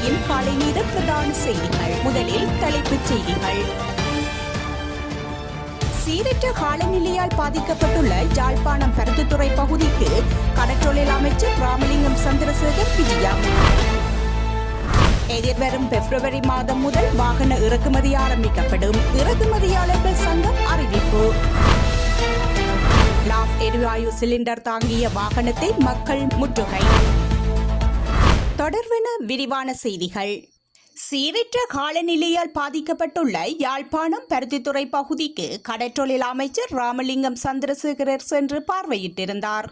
டிவியின் காலை நேர பிரதான செய்திகள். முதலில் தலைப்புச் செய்திகள். சீரற்ற காலநிலையால் பாதிக்கப்பட்டுள்ள யாழ்ப்பாணம் பருத்துத்துறை பகுதிக்கு கடற்றொழில் அமைச்சர் ராமலிங்கம் சந்திரசேகர் விஜயம். எதிர்வரும் பிப்ரவரி மாதம் முதல் வாகன இறக்குமதி ஆரம்பிக்கப்படும். இறக்குமதியாளர்கள் சங்கம் அறிவிப்பு. லாஃப் எரிவாயு சிலிண்டர் தாங்கிய வாகனத்தை மக்கள் முற்றுகை. தொடர்வென விரிவான செய்திகள். சீரற்ற காலநிலையால் பாதிக்கப்பட்டுள்ள யாழ்ப்பாணம் பருத்தித்துறை பகுதிக்கு கடற்றொழில் அமைச்சர் ராமலிங்கம் சந்திரசேகரர் சென்று பார்வையிட்டிருந்தார்.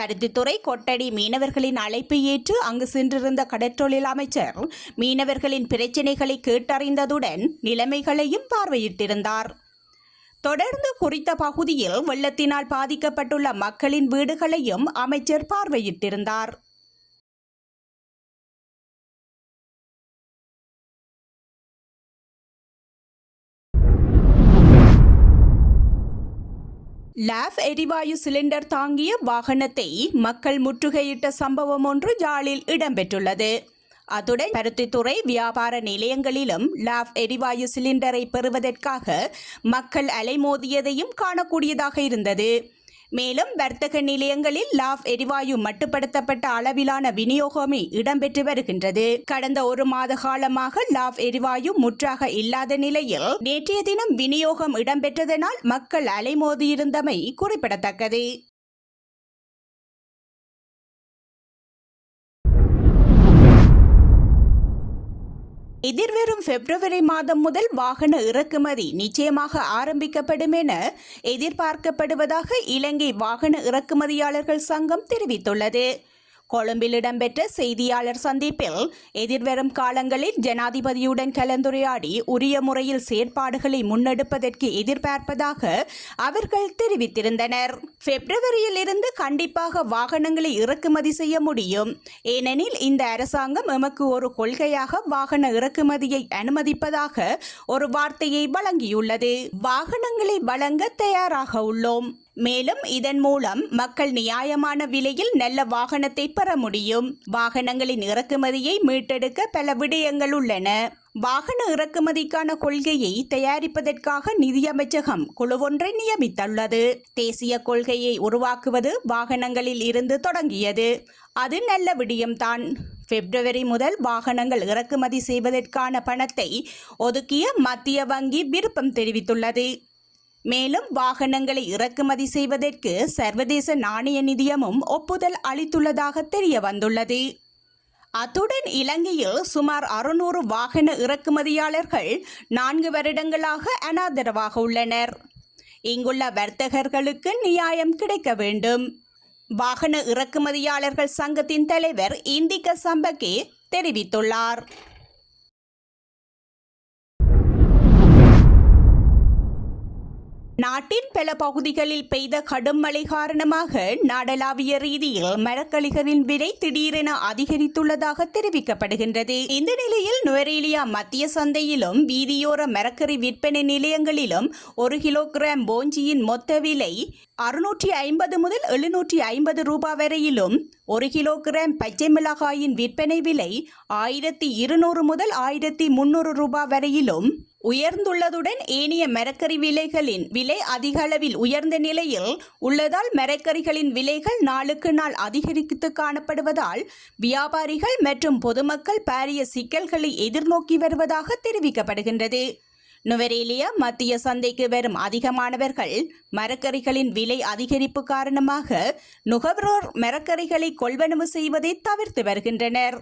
பருத்தித்துறை கொட்டடி மீனவர்களின் அழைப்பை ஏற்று அங்கு சென்றிருந்த கடற்றொழில் அமைச்சர் மீனவர்களின் பிரச்சினைகளை கேட்டறிந்ததுடன் நிலைமைகளையும் பார்வையிட்டிருந்தார். தொடர்ந்து குறித்த பகுதியில் வெள்ளத்தினால் பாதிக்கப்பட்டுள்ள மக்களின் வீடுகளையும் அமைச்சர் பார்வையிட்டிருந்தார். லாப் எரிவாயு சிலிண்டர் தாங்கிய வாகனத்தை மக்கள் முற்றுகையிட்ட சம்பவம் ஒன்று ஜாலில் இடம்பெற்றுள்ளது. அத்துடன் பருத்தித்துறை வியாபார நிலையங்களிலும் லாப் எரிவாயு சிலிண்டரை பெறுவதற்காக மக்கள் அலைமோதியதையும் காணக்கூடியதாக இருந்தது. மேலும் வர்த்தக நிலையங்களில் லாப் எரிவாயு மட்டுப்படுத்தப்பட்ட அளவிலான விநியோகமே இடம்பெற்று வருகின்றது. கடந்த ஒரு மாத காலமாக லாப் எரிவாயு முற்றாக இல்லாத நிலையில் நேற்றைய தினம் விநியோகம் இடம்பெற்றதனால் மக்கள் அலைமோதியிருந்தமை குறிப்பிடத்தக்கது. எதிர்வரும் பிப்ரவரி மாதம் முதல் வாகன இறக்குமதி நிச்சயமாக ஆரம்பிக்கப்படும் என எதிர்பார்க்கப்படுவதாக இலங்கை வாகன இறக்குமதியாளர்கள் சங்கம் தெரிவித்துள்ளது. கொழும்பில் இடம்பெற்ற செய்தியாளர் சந்திப்பில் எதிர்வரும் காலங்களில் ஜனாதிபதியுடன் கலந்துரையாடி உரிய முறையில் செயற்பாடுகளை முன்னெடுப்பதற்கு எதிர்பார்ப்பதாக அவர்கள் தெரிவித்திருந்தனர். பிப்ரவரியில் இருந்து கண்டிப்பாக வாகனங்களை இறக்குமதி செய்ய முடியும். ஏனெனில் இந்த அரசாங்கம் எமக்கு ஒரு கொள்கையாக வாகன இறக்குமதியை அனுமதிப்பதாக ஒரு வார்த்தையை வழங்கியுள்ளது. வாகனங்களை வழங்க தயாராக உள்ளோம். மேலும் இதன் மூலம் மக்கள் நியாயமான விலையில் நல்ல வாகனத்தை பெற முடியும். வாகனங்களின் இறக்குமதியை மீட்டெடுக்க பல விடயங்கள் உள்ளன. வாகன இறக்குமதிக்கான கொள்கையை தயாரிப்பதற்காக நிதியமைச்சகம் குழுவொன்றை நியமித்துள்ளது. தேசிய கொள்கையை உருவாக்குவது வாகனங்களில் இருந்து தொடங்கியது. அது நல்ல விடயம்தான். பிப்ரவரி முதல் வாகனங்கள் இறக்குமதி செய்வதற்கான பணத்தை ஒதுக்கிய மத்திய வங்கி விருப்பம் தெரிவித்துள்ளது. மேலும் வாகனங்களை இறக்குமதி செய்வதற்கு சர்வதேச நாணய நிதியமும் ஒப்புதல் அளித்துள்ளதாக தெரிய வந்துள்ளது அத்துடன் இலங்கையில் சுமார் அறுநூறு வாகன இறக்குமதியாளர்கள் நான்கு வருடங்களாக அனாதரவாக உள்ளனர். இங்குள்ள வர்த்தகர்களுக்கு நியாயம் கிடைக்க வேண்டும். வாகன இறக்குமதியாளர்கள் சங்கத்தின் தலைவர் இந்திக சம்பகே தெரிவித்துள்ளார். நாட்டின் பல பகுதிகளில் பெய்த கடும் மழை காரணமாக நாடளாவிய ரீதியில் மரக்கழிகளின் விலை திடீரென அதிகரித்துள்ளதாக தெரிவிக்கப்படுகின்றது. இந்த நிலையில் நுவரேலியா மத்திய சந்தையிலும் வீதியோர மரக்கறி விற்பனை நிலையங்களிலும் ஒரு கிலோகிராம் போஞ்சியின் மொத்த விலை அறுநூற்றி ஐம்பது முதல் எழுநூற்றி ஐம்பது ரூபாய் வரையிலும் ஒரு கிலோகிராம் பச்சை மிளகாயின் விற்பனை விலை ஆயிரத்தி இருநூறு முதல் ஆயிரத்தி முன்னூறு ரூபாய் வரையிலும் உயர்ந்துள்ளதுடன் ஏனைய மரக்கறி விலைகளின் விலை அதிக அளவில் உயர்ந்த நிலையில் உள்ளதால் மரக்கறிகளின் விலைகள் நாளுக்கு நாள் அதிகரித்து காணப்படுவதால் வியாபாரிகள் மற்றும் பொதுமக்கள் பாரிய சிக்கல்களை எதிர்நோக்கி வருவதாக தெரிவிக்கப்படுகின்றது. நுவரேலியா மத்திய சந்தைக்கு வரும் அதிகமானவர்கள் மரக்கறிகளின் விலை அதிகரிப்பு காரணமாக நுகர்வோர் மரக்கறிகளை கொள்வனவு செய்வதை தவிர்த்து வருகின்றனர்.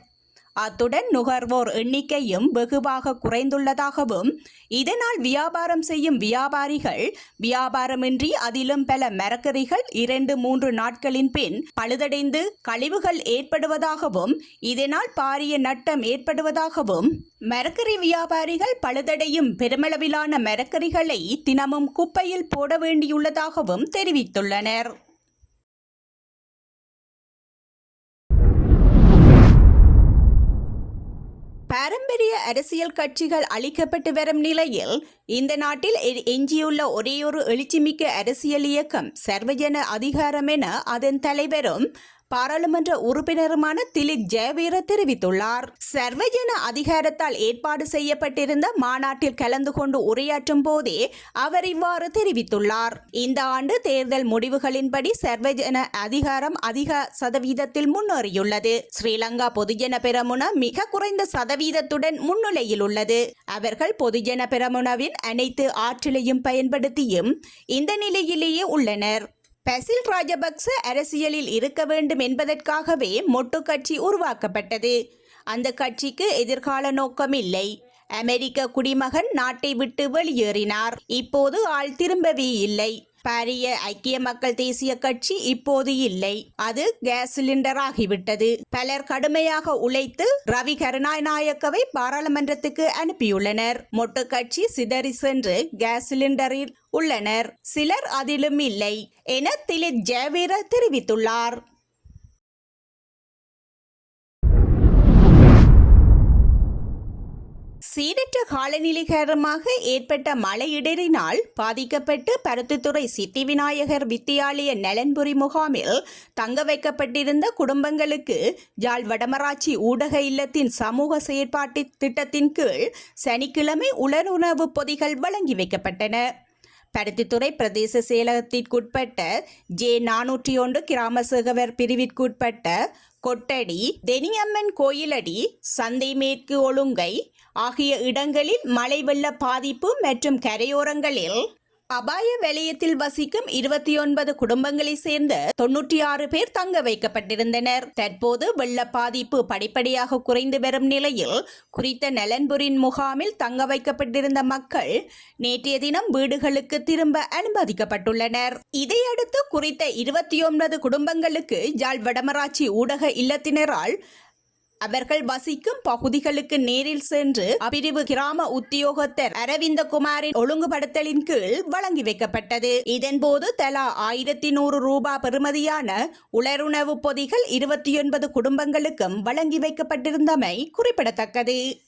அத்துடன் நுகர்வோர் எண்ணிக்கையும் வெகுவாக குறைந்துள்ளதாகவும் இதனால் வியாபாரம் செய்யும் வியாபாரிகள் வியாபாரமின்றி அதிலும் பல மரக்கறிகள் இரண்டு மூன்று நாட்களின் பின் பழுதடைந்து கழிவுகள் ஏற்படுவதாகவும் இதனால் பாரிய நட்டம் ஏற்படுவதாகவும் மரக்கறி வியாபாரிகள் பழுதடையும் பெருமளவிலான மரக்கறிகளை தினமும் குப்பையில் போட வேண்டியுள்ளதாகவும் தெரிவித்துள்ளனர். பாரம்பரிய அரசியல் கட்சிகள் அளிக்கப்பட்டு வரும் நிலையில் இந்த நாட்டில் எஞ்சியுள்ள ஒரேயொரு எழுச்சிமிக்க அரசியல் இயக்கம் சர்வஜன அதிகாரம் என அதன் தலைவரும் பாராளுமன்ற உறுப்பினருமான திலித் ஜெயவீர தெரிவித்துள்ளார். சர்வஜன அதிகாரத்தால் ஏற்பாடு செய்யப்பட்டிருந்த மாநாட்டில் கலந்து கொண்டு உரையாற்றும் போதே அவர் இவ்வாறு தெரிவித்துள்ளார். இந்த ஆண்டு தேர்தல் முடிவுகளின்படி சர்வஜன அதிகாரம் அதிக சதவீதத்தில் முன்னேறியுள்ளது. ஸ்ரீலங்கா பொதுஜன பெரமுன மிக குறைந்த சதவீதத்துடன் முன்னிலையில் உள்ளது அவர்கள் பொதுஜன பெரமுனவின் அனைத்து ஆற்றலையும் பயன்படுத்தியும் இந்த நிலையிலேயே உள்ளனர். பசில் ராஜபக்ச அரசியலில் இருக்க வேண்டும் என்பதற்காகவே மொட்டு கட்சி உருவாக்கப்பட்டது. அந்த கட்சிக்கு எதிர்கால நோக்கம் இல்லை. அமெரிக்க குடிமகன் நாட்டை விட்டு வெளியேறினார். இப்போது ஆள் திரும்பவே இல்லை. பாரிய ஐக்கிய மக்கள் தேசிய கட்சி இப்போது இல்லை. அது கேஸ் சிலிண்டர் ஆகிவிட்டது. பலர் கடுமையாக உழைத்து ரவி கருணாநாயக்கவை பாராளுமன்றத்துக்கு அனுப்பியுள்ளனர். மொட்டு கட்சி சிதறி சென்று கேஸ் சிலிண்டரில் உள்ளனர். சிலர் அதிலும் இல்லை என திலித் ஜெயவீர தெரிவித்துள்ளார். சீரற்ற காலநிலை காரணமாக ஏற்பட்ட மழையிடரினால் பாதிக்கப்பட்டு பருத்தித்துறை சித்தி விநாயகர் வித்தியாலய நலன்புரி முகாமில் தங்க வைக்கப்பட்டிருந்த குடும்பங்களுக்கு ஜாழ் வடமராட்சி ஊடக இல்லத்தின் சமூக செயற்பாட்டு திட்டத்தின் கீழ் சனிக்கிழமை உலருணவு பொதிகள் வழங்கி வைக்கப்பட்டன. பருத்தித்துறை பிரதேச செயலகத்திற்குட்பட்ட ஜே நானூற்றி ஒன்று கிராம சேகவர் பிரிவிற்குட்பட்ட கொட்டடி தெனியம்மன் கோயிலடி சந்தை மேற்கு ஒழுங்கை ஆகிய இடங்களில் மழை வெள்ள பாதிப்பு மற்றும் கரையோரங்களில் அபாய வலயத்தில் வசிக்கும் இருபத்தி ஒன்பது குடும்பங்களை சேர்ந்த தொன்னூற்றி ஆறு பேர் தங்க வைக்கப்பட்டிருந்தனர். தற்போது வெள்ள பாதிப்பு படிப்படியாக குறைந்து வரும் நிலையில் குறித்த நலன்புரின் முகாமில் தங்க வைக்கப்பட்டிருந்த மக்கள் நேற்றைய தினம் வீடுகளுக்கு திரும்ப அனுமதிக்கப்பட்டுள்ளனர். இதையடுத்து குறித்த இருபத்தி ஒன்பது குடும்பங்களுக்கு ஜாழ் வடமராட்சி ஊடக இல்லத்தினரால் அவர்கள் வசிக்கும் பகுதிகளுக்கு நேரில் சென்று அபிரிவு கிராம உத்தியோகத்தர் அரவிந்த குமாரின் ஒழுங்குபடுத்தலின் கீழ் வழங்கி வைக்கப்பட்டது. இதன்போது தலா ஆயிரத்தி நூறு ரூபாய் பெறுமதியான உலருணவு பொதிகள் இருபத்தி ஒன்பது குடும்பங்களுக்கும் வழங்கி வைக்கப்பட்டிருந்தமை குறிப்பிடத்தக்கது.